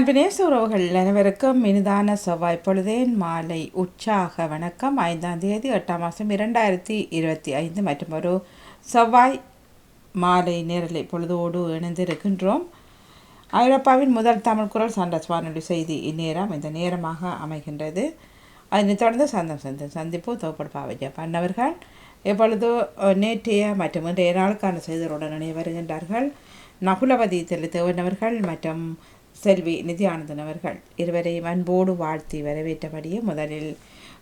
அன்பினேச உறவுகள் அனைவருக்கும் இனிதான செவ்வாய். பொழுதேன் மாலை உற்சாக வணக்கம். ஐந்தாம் தேதி எட்டாம் மாதம் இரண்டாயிரத்தி இருபத்தி ஐந்து மற்றும் ஒரு செவ்வாய் மாலை நேரலை பொழுதோடு இணைந்திருக்கின்றோம். ஐரோப்பாவின் முதல் தமிழ் குரல் சண்டஸ் வானொலி செய்தி இந்நேரம் இந்த நேரமாக அமைகின்றது. அதனைத் தொடர்ந்து சந்தம் சந்த சந்திப்பு தொகுப்படுப்பா பண்ணவர்கள். எப்பொழுது நேற்றைய மற்றும் இன்றைய நாளுக்கான செய்திகளுடன் இணைய வருகின்றார்கள். நகுலவதி தெளித்தவன் அவர்கள் மற்றும் செல்வி நிதியானந்தன் அவர்கள் இருவரையும் அன்போடு வாழ்த்தி வரவேற்றபடியே முதலில்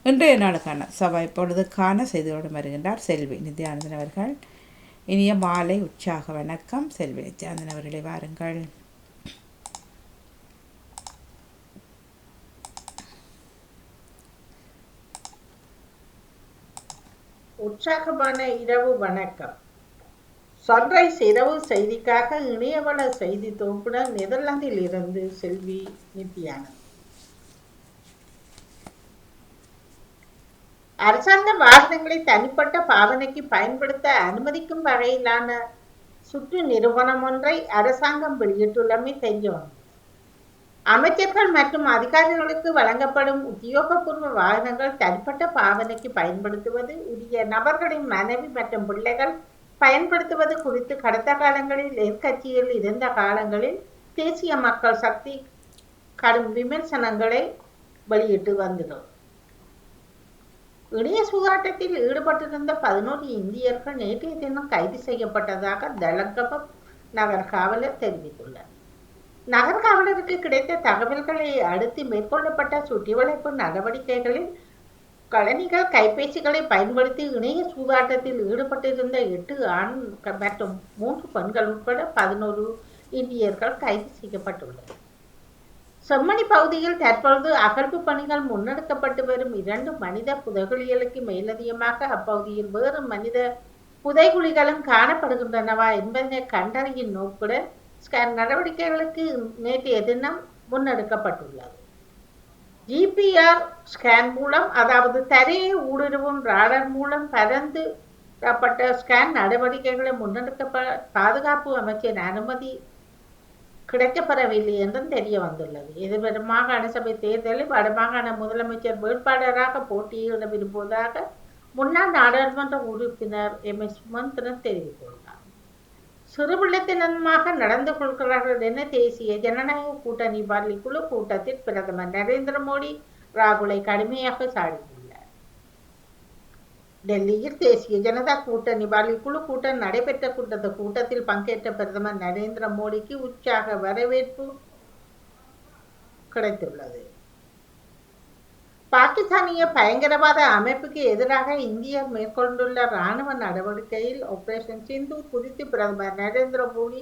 இன்றைய நாளுக்கான சபை பொழுதுக்கான செய்தியோடு வருகின்றார் செல்வி நித்யானந்தன் அவர்கள். இனிய மாலை உற்சாக வணக்கம். செல்வி நித்யானந்தன் அவர்களை வாருங்கள். உற்சாகமான இரவு வணக்கம். சன்ரைஸ் இரவு செய்திக்காக இணையவள செய்தி தொகுப்புடன் நெதர்லாந்தில் இருந்து செல்வி நித்யானந்த். அரசாங்க வாகனங்களை தனிப்பட்ட பாவனைக்கு பயன்படுத்த அனுமதிக்கும் வகையிலான சுற்று நிறுவனம் ஒன்றை அரசாங்கம் வெளியிட்டுள்ளமை தெரிய அமைச்சர்கள் மற்றும் அதிகாரிகளுக்கு வழங்கப்படும் உத்தியோகபூர்வ வாகனங்கள் தனிப்பட்ட பாவனைக்கு பயன்படுத்துவது உரிய நபர்களின் மனைவி மற்றும் பிள்ளைகள் பயன்படுத்துவது குறித்து கடந்த காலங்களில் எதிர்கட்சியில் இருந்த காலங்களில் தேசிய மக்கள் சக்தி கடும் விமர்சனங்களை வெளியிட்டு வந்தது. இணைய சூதாட்டத்தில் ஈடுபட்டிருந்த பதினோரு இந்தியர்கள் நேற்றைய தினம் கைது செய்யப்பட்டதாக தலங்கபம் நகர் காவலர் தெரிவித்துள்ளார். நகர் காவலருக்கு கிடைத்த தகவல்களை அடுத்து மேற்கொள்ளப்பட்ட சுற்றிவளைப்பு நடவடிக்கைகளில் கழனிகள் கைபேசிகளை பயன்படுத்தி இணைய சூதாட்டத்தில் ஈடுபட்டிருந்த எட்டு ஆண் மற்றும் மூன்று பெண்கள் உட்பட பதினோரு இந்தியர்கள் கைது செய்யப்பட்டுள்ளனர். செம்மணி பகுதியில் தற்பொழுது அகழ்வு பணிகள் முன்னெடுக்கப்பட்டு வரும் இரண்டு மனித புதைகுழிகளுக்கு மேலதிகமாக அப்பகுதியில் வேறு மனித புதைகுழிகளும் காணப்படுகின்றனவா என்பதை கண்டறியும் நோக்குடன் ஸ்கேன் நடவடிக்கைகளுக்கு நேற்றைய தினம் முன்னெடுக்கப்பட்டுள்ளது. ஜிபிஆர் ஸ்கேன் மூலம் அதாவது தரையை ஊடுருவும் ராடர் மூலம் பரந்து பட்ட ஸ்கேன் நடவடிக்கைகளை முன்னெடுக்க பாதுகாப்பு அமைச்சின் அனுமதி கிடைக்கப்பெறவில்லை என்றும் தெரிய வந்துள்ளது. எதிர்வரும் மாகாண சபை தேர்தலில் வடமாகாண முதலமைச்சர் வேட்பாளராக போட்டியிட விரும்புவதாக முன்னாள் நாடாளுமன்ற உறுப்பினர் எம். எஸ். சுமந்திரன் தெரிவித்துள்ளார். சிறுபிள்ளைத்தனமாக நடந்து கொள்கிறார்கள் என தேசிய ஜனநாயக கூட்டணி பள்ளி குழு கூட்டத்தில் பிரதமர் நரேந்திர மோடி ராகுலை கடுமையாக சாடியுள்ளார். டெல்லியில் தேசிய ஜனதா கூட்டணி பள்ளி குழு கூட்டம் நடைபெற்ற கூட்டத்த கூட்டத்தில் பங்கேற்ற பிரதமர் நரேந்திர மோடிக்கு உற்சாக வரவேற்பு கிடைத்துள்ளது. பாகிஸ்தானிய பயங்கரவாத அமைப்புக்கு எதிராக இந்தியா மேற்கொண்டுள்ள ராணுவ நடவடிக்கையில் ஆபரேஷன் சிந்து குறித்து பிரதமர் நரேந்திர மோடி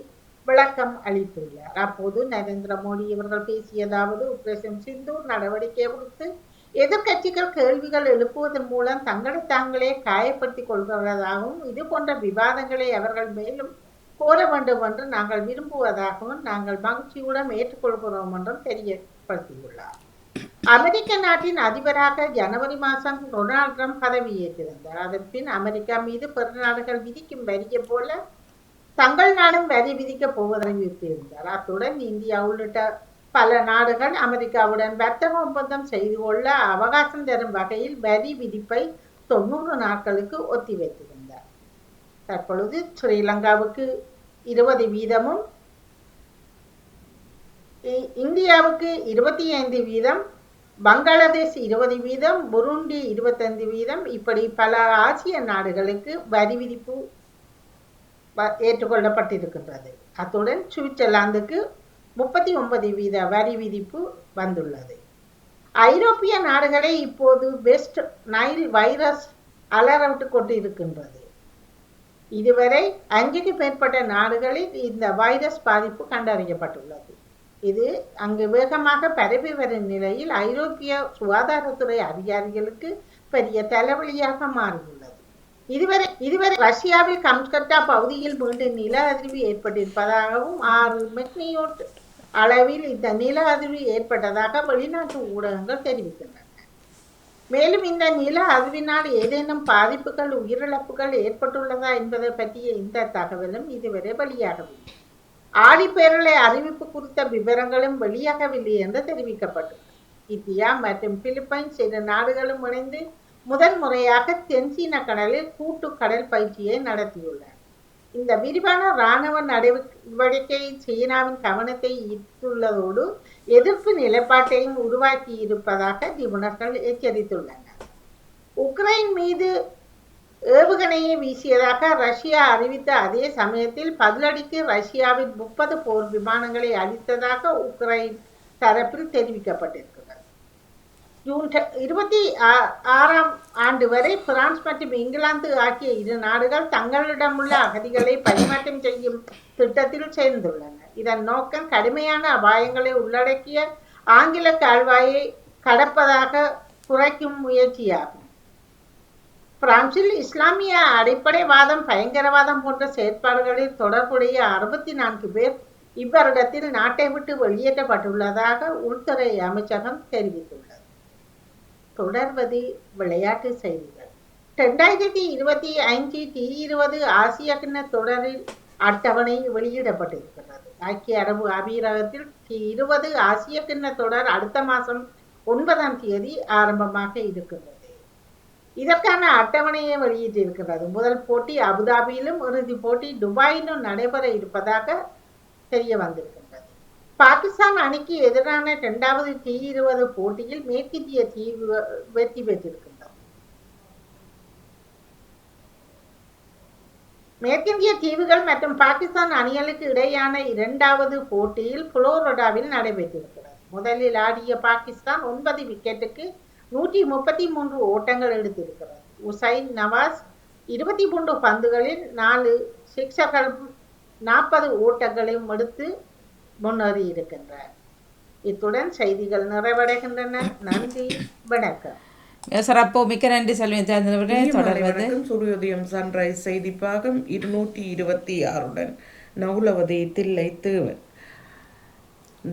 விளக்கம் அளித்துள்ளார். அப்போது நரேந்திர மோடி இவர்கள் பேசியதாவது ஆபரேஷன் சிந்து நடவடிக்கை குறித்து எதிர்கட்சிகள் கேள்விகள் எழுப்புவதன் மூலம் தங்களை தாங்களே காயப்படுத்திக் கொள்கிறதாகவும் இது போன்ற விவாதங்களை அவர்கள் மேலும் கோர வேண்டும் என்று நாங்கள் விரும்புவதாகவும் நாங்கள் மகிழ்ச்சியுடன் ஏற்றுக்கொள்கிறோம் என்றும் தெரியப்படுத்தியுள்ளார். அமெரிக்க நாட்டின் அதிபராக ஜனவரி மாதம் டொனால்ட் ட்ரம்ப் பதவியேற்றிருந்தார். அதன்பின் அமெரிக்கா மீது பிற நாடுகள் விதிக்கும் வரியை போல தங்கள் நாடும் வரி விதிக்கப் போவதை அறிவித்திருந்தார் அத்துடன் இந்தியா உள்ளிட்ட பல நாடுகள் அமெரிக்காவுடன் வர்த்தக ஒப்பந்தம் செய்து கொள்ள அவகாசம் தரும் வகையில் வரி விதிப்பை தொண்ணூறு நாட்களுக்கு ஒத்திவைத்திருந்தார். தற்பொழுது ஸ்ரீலங்காவுக்கு இருபது வீதமும் இந்தியாவுக்கு இருபத்தி ஐந்து வீதம் பங்களாதேஷ் இருபது வீதம் புருண்டி இருபத்தைந்து வீதம் இப்படி பல ஆசிய நாடுகளுக்கு வரி விதிப்பு வ- ஏற்றுக்கொள்ளப்பட்டிருக்கின்றது. அத்துடன் சுவிட்சர்லாந்துக்கு முப்பத்தி ஒன்பது வீத வரி விதிப்பு வந்துள்ளது. ஐரோப்பிய நாடுகளை இப்போது வெஸ்ட் நைல் வைரஸ் அலரவிட்டு கொண்டு இருக்கின்றது இதுவரை அஞ்சுக்கு மேற்பட்ட நாடுகளில் இந்த வைரஸ் பாதிப்பு கண்டறியப்பட்டுள்ளது. இது அங்கு வேகமாக பரவி வரும் நிலையில் ஐரோப்பிய சுகாதாரத்துறை அதிகாரிகளுக்கு பெரிய தலைவலியாக மாறியுள்ளது. இதுவரை இதுவரை ரஷ்யாவில் கம்ஸ்கட்டா பகுதியில் மீண்டும் நில அதிர்வு ஏற்பட்டிருப்பதாகவும் ஆறு மெக்னியோட் அளவில் இந்த நில அதிர்வு ஏற்பட்டதாக வெளிநாட்டு ஊடகங்கள் தெரிவிக்கின்றன. மேலும் இந்த நில அதிர்வினால் ஏதேனும் பாதிப்புகள் உயிரிழப்புகள் ஏற்பட்டுள்ளதா என்பதை பற்றிய இந்த தகவலும் இதுவரை வெளியாகவில்லை. ஆழிப்பேரலை அறிவிப்பு குறித்த விவரங்களும் வெளியாகவில்லை என்று தெரிவிக்கப்பட்டுள்ளது இந்தியா மற்றும் பிலிப்பைன்ஸ் இரு நாடுகளும் இணைந்து முதன் முறையாக தென்சீன கடலில் கூட்டு கடல் பயிற்சியை நடத்தியுள்ளன. இந்த விரிவான இராணுவ நடவடிக்கை சீனாவின் கவனத்தை ஈர்த்துள்ளதோடு எதிர்ப்பு நிலைப்பாட்டையும் உருவாக்கி இருப்பதாக நிபுணர்கள் எச்சரித்துள்ளனர். உக்ரைன் மீது ஏவுகணையை வீசியதாக ரஷ்யா அறிவித்த அதே சமயத்தில் பதிலடிக்கு ரஷ்யாவின் முப்பது போர் விமானங்களை அளித்ததாக உக்ரைன் தரப்பில் தெரிவிக்கப்பட்டிருக்கிறது. ஜூன் இருபத்தி ஆறாம் ஆண்டு வரை பிரான்ஸ் மற்றும் இங்கிலாந்து ஆகிய இரு நாடுகள் தங்களிடமுள்ள அகதிகளை பரிமாற்றம் செய்யும் திட்டத்தில் சேர்ந்துள்ளன. இதன் நோக்கம் கடுமையான அபாயங்களை உள்ளடக்கிய ஆங்கில கால்வாயை கடப்பதாக குறைக்கும் முயற்சியாகும். பிரான்சில் இஸ்லாமிய அடிப்படைவாதம் பயங்கரவாதம் போன்ற செயற்பாடுகளில் தொடர்புடைய அறுபத்தி நான்கு பேர் இவ்வருடத்தில் நாட்டை விட்டு வெளியேற்றப்பட்டுள்ளதாக உள்துறை அமைச்சகம் தெரிவித்துள்ளது. தொடர்வது விளையாட்டு செய்திகள். ரெண்டாயிரத்தி இருபத்தி ஐந்து டி இருபது ஆசிய கிண்ண தொடரில் அட்டவணை வெளியிடப்பட்டிருக்கிறது. ஐக்கிய அரபு அமீரகத்தில் டி இருபது ஆசிய கிண்ண தொடர் அடுத்த மாதம் ஒன்பதாம் தேதி ஆரம்பமாக இருக்கிறது இதற்கான அட்டவணையை வெளியிட்டிருக்கிறது. முதல் போட்டி அபுதாபியிலும் இறுதி போட்டி துபாயிலும் நடைபெற இருப்பதாக தெரிய வந்திருக்கின்றது பாகிஸ்தான் அணிக்கு எதிரான இரண்டாவது டி இருபது போட்டியில் மேற்கிந்திய தீவு வெற்றி பெற்றிருக்கின்றது. மேற்கிந்திய தீவுகள் மற்றும் பாகிஸ்தான் அணிகளுக்கு இடையான இரண்டாவது போட்டியில் புளோரிடாவில் நடைபெற்றிருக்கிறது. முதலில் ஆடிய பாகிஸ்தான் ஒன்பது விக்கெட்டுக்கு நூற்றி முப்பத்தி மூன்று ஓட்டங்கள் எடுத்திருக்கிறது உசைன் நவாஸ் இருபத்தி மூன்று பந்துகளில் நாலு சிக்ஸர்கள் நாற்பது ஓட்டங்களையும் எடுத்து முன்னேறி இருக்கின்றார். இத்துடன் செய்திகள் நிறைவடைகின்றன. நன்றி வணக்கம். சிறப்பு மிக்க நன்றி செல்வி தொடர்வது சூரியோதயம் சன்ரைஸ் செய்தி பாகம் இருநூற்றி இருபத்தி ஆறுடன் நவுலவதி தில்லை தேவன்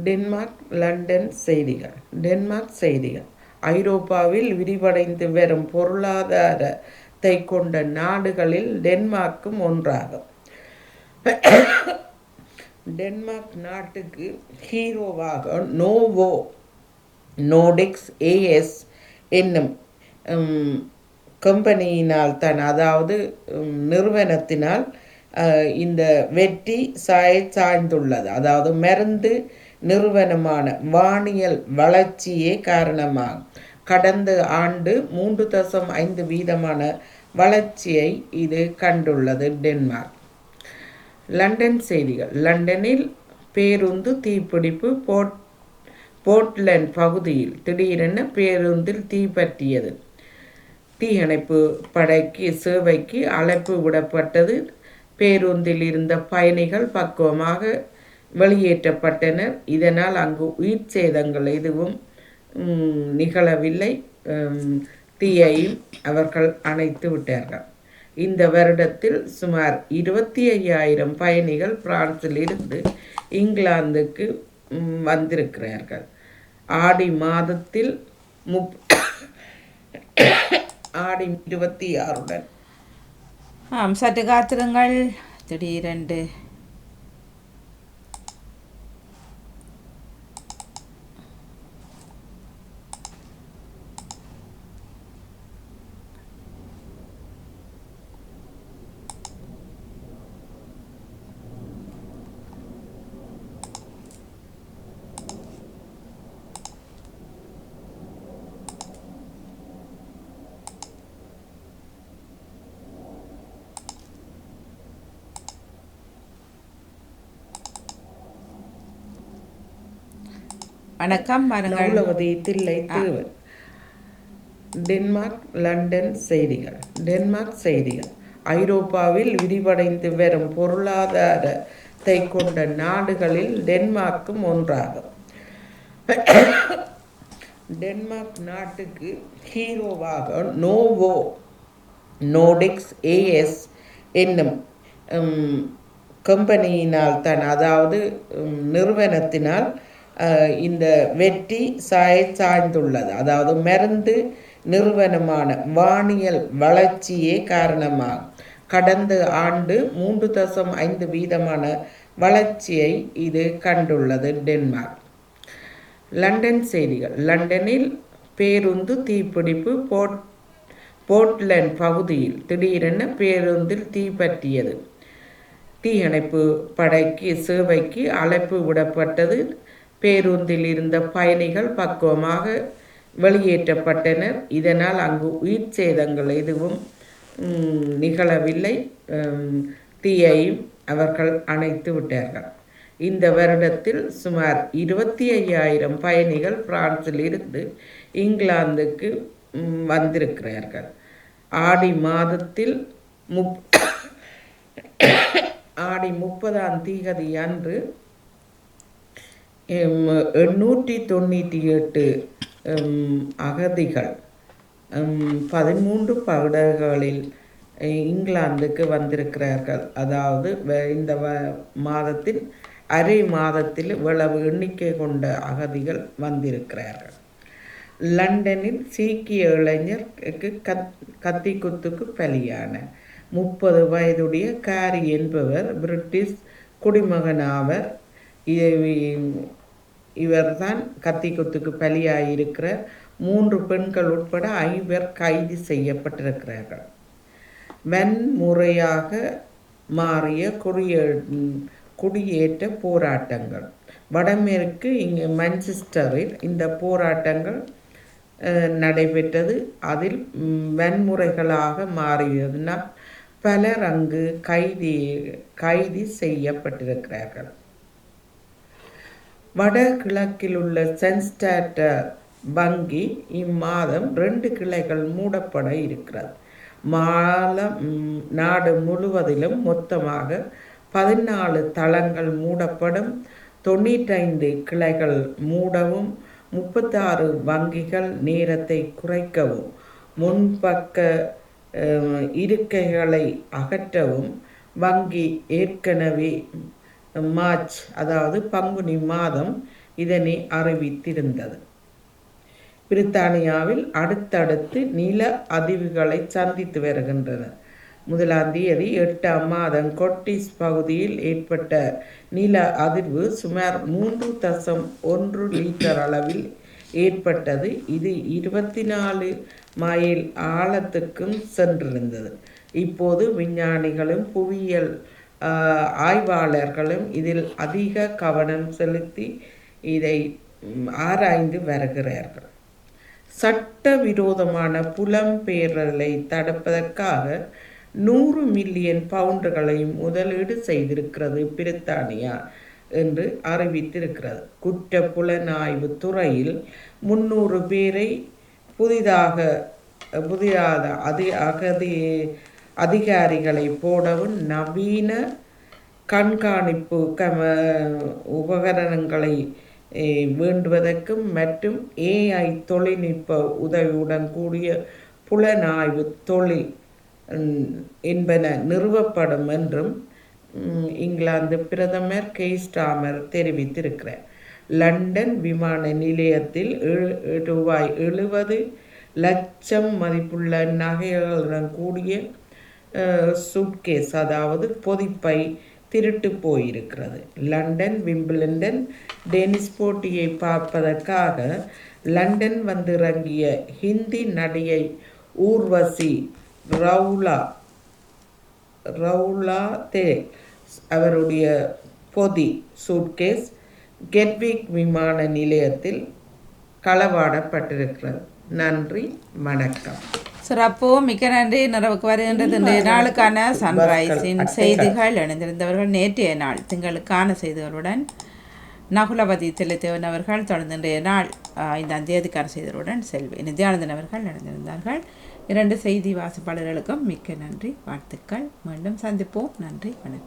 டென்மார்க் லண்டன் செய்திகள். டென்மார்க் செய்திகள். ஐரோப்பாவில் விரிவடைந்து வரும் பொருளாதாரத்தை கொண்ட நாடுகளில் டென்மார்க்கும் ஒன்றாகும். டென்மார்க் நாட்டுக்கு ஹீரோவாக நோவோ நோடிக்ஸ் ஏஎஸ் என்னும் கம்பெனியினால் தான் அதாவது நிறுவனத்தினால் இந்த வெற்றி சாய் சாய்ந்துள்ளது. அதாவது மருந்து நிறுவனமான வானியல் வளர்ச்சியே காரணமாகும். கடந்த ஆண்டு மூன்று தசம் ஐந்து வீதமான வளர்ச்சியை இது கண்டுள்ளது டென்மார்க். லண்டன் செய்திகள். லண்டனில் பேருந்து தீப்பிடிப்பு போர்ட் போர்ட்லண்ட் பகுதியில் திடீரென பேருந்தில் தீப்பற்றியது தீயணைப்பு படைக்கு சேவைக்கு அழைப்பு விடப்பட்டது. பேருந்தில் இருந்த பயணிகள் பக்குவமாக வெளியேற்றப்பட்டனர் இதனால் அங்கு உயிர் சேதங்கள் எதுவும் நிகழவில்லை. தீயையும் அவர்கள் அணைத்து விட்டார்கள். இந்த வருடத்தில் சுமார் இருபத்தி ஐயாயிரம் பயணிகள் பிரான்சில் இருந்து இங்கிலாந்துக்கு வந்திருக்கிறார்கள். ஆடி மாதத்தில் முப் ஆடி இருபத்தி ஆறுடன். ஆம் சற்று காத்திருங்கள். திடீரென்று வணக்கம் நவுலவதி தில்லை தேவன் டென்மார்க் லண்டன் செய்திகள். டென்மார்க் செய்திகள். ஐரோப்பாவில் விரிவடைந்து வரும் பொருளாதாரத்தை கொண்ட நாடுகளில் டென்மார்க்கும் ஒன்றாகும். டென்மார்க் நாட்டுக்கு ஹீரோவாக நோவோ நோடிக்ஸ் ஏஎஸ் என்னும் கம்பெனியினால் தான் அதாவது நிறுவனத்தினால் இந்த வெற்றி சாய் சாய்ந்துள்ளது. அதாவது மருந்து நிறுவனமான வானியல் வளர்ச்சியே காரணமாகும் கடந்த ஆண்டு மூன்று தசம் ஐந்து வீதமான வளர்ச்சியை இது கண்டுள்ளது டென்மார்க். லண்டன் செய்திகள். லண்டனில் பேருந்து தீப்பிடிப்பு போர்ட் போர்ட்லேண்ட் பகுதியில் திடீரென பேருந்தில் தீப்பற்றியது தீயணைப்பு படைக்கு சேவைக்கு அழைப்பு விடப்பட்டது. பேருந்தில் இருந்த பயணிகள் பக்குவமாக வெளியேற்றப்பட்டனர். இதனால் அங்கு உயிர் சேதங்கள் எதுவும் நிகழவில்லை. தீயையும் அவர்கள் அணைத்து விட்டார்கள். இந்த வருடத்தில் சுமார் இருபத்தி ஐயாயிரம் பயணிகள் பிரான்சில் இருந்து இங்கிலாந்துக்கு வந்திருக்கிறார்கள். ஆடி மாதத்தில் முப் ஆடி முப்பதாம் தீகதி அன்று எண்ணூற்றி தொண்ணூற்றி எட்டு அகதிகள். பதிமூன்று படகுகளில் இங்கிலாந்துக்கு வந்திருக்கிறார்கள். அதாவது இந்த வ- மாதத்தில் அரை மாதத்தில் இவ்வளவு எண்ணிக்கை கொண்ட அகதிகள் வந்திருக்கிறார்கள். லண்டனில் சீக்கிய இளைஞருக்கு கத் கத்தி குத்துக்கு பலியான முப்பது வயதுடைய காரி என்பவர் பிரிட்டிஷ் குடிமகனாவர் இவர்தான் கத்தி குத்துக்கு பலியாயிருக்கிற மூன்று பெண்கள் உட்பட ஐவர் கைது செய்யப்பட்டிருக்கிறார்கள். வன்முறையாக மாறிய குடியே குடியேற்ற போராட்டங்கள். வடமேற்கு இங்கே மான்செஸ்டரில் இந்த போராட்டங்கள் நடைபெற்றது. அதில் வன்முறைகளாக மாறியதுனால் பலர் அங்கு கைதி கைது செய்யப்பட்டிருக்கிறார்கள். வடகிழக்கில் உள்ள சென்ஸ்டாட்ட வங்கி இம்மாதம் ரெண்டு கிளைகள் மூடப்பட இருக்கிறது. மாலம் நாடு முழுவதிலும் மொத்தமாக பதினாலு தளங்கள் மூடப்படும். தொண்ணூற்றைந்து கிளைகள் மூடவும். முப்பத்தாறு வங்கிகள் நேரத்தை குறைக்கவும். முன்பக்க இருக்கைகளை அகற்றவும். வங்கி ஏற்கனவே மார்ச் அதாவது பங்குனி மாதம் இதனை அறிவித்திருந்தது. பிரித்தானியாவில் அடுத்தடுத்து நில அதிர்வுகளை சந்தித்து வருகின்றன. முதலாம் தேதி எட்டாம் மாதம் கொட்டிஸ் பகுதியில் ஏற்பட்ட நில அதிர்வு சுமார் மூன்று தசம் ஒன்று லீட்டர் அளவில் ஏற்பட்டது. இது இருபத்தி நாலு மைல் ஆழத்துக்கும் சென்றிருந்தது. இப்போது விஞ்ஞானிகளும் புவியியல் ஆய்வாளர்களும் இதில் அதிக கவனம் செலுத்தி இதை ஆராய்ந்து வருகிறார்கள். சட்டவிரோதமான புலம்பெயர்தலை தடுப்பதற்காக நூறு மில்லியன் பவுண்டுகளையும் முதலீடு செய்திருக்கிறது பிரித்தானியா என்று அறிவித்திருக்கிறது. குற்ற புலனாய்வு துறையில் முன்னூறு பேரை புதிதாக புதிதாக அதி அகதி அதிகாரிகளை போடவும் நவீன கண்காணிப்பு க உபகரணங்களை வேண்டுவதற்கும் மற்றும் ஏஐ தொழில்நுட்ப உதவியுடன் கூடிய புலனாய்வு தொழில் என்பன நிறுவப்படும் என்றும் இங்கிலாந்து பிரதமர் கெய்ஸ்டாமர் தெரிவித்திருக்கிறார். லண்டன் விமான நிலையத்தில் ரூபாய் எழுபது லட்சம் மதிப்புள்ள நகைகளுடன் கூடிய சூட்கேஸ் அதாவது பொதிப்பை திருட்டு போயிருக்கிறது. லண்டன் விம்பிள்டன் டென்னிஸ் போட்டியை பார்ப்பதற்காக லண்டன் வந்திறங்கிய ஹிந்தி நடிகை ஊர்வசி ரவுலா ரவுலா தே அவருடைய பொதி சூட்கேஸ் கெட்விக் விமான நிலையத்தில் களவாடப்பட்டிருக்கிறது. நன்றி வணக்கம். சிறப்பு மிக்க நன்றி. நிறைவுக்கு வருகின்றது இன்றைய நாளுக்கான சன்ரைஸின் செய்திகள். இணைந்திருந்தவர்கள் நேற்றைய நாள் திங்களுக்கான செய்திகளுடன் நகுலபதி தில்லைத்தேவன் அவர்கள் தொடர்ந்து இன்றைய நாள் ஐந்தாம் தேதிக்கான செய்திகளுடன் செல்வி நித்யானந்தன் அவர்கள் இணைந்திருந்தார்கள் இரண்டு செய்தி வாசிப்பாளர்களுக்கும் மிக்க நன்றி. வாழ்த்துக்கள். மீண்டும் சந்திப்போம். நன்றி. வணக்கம்.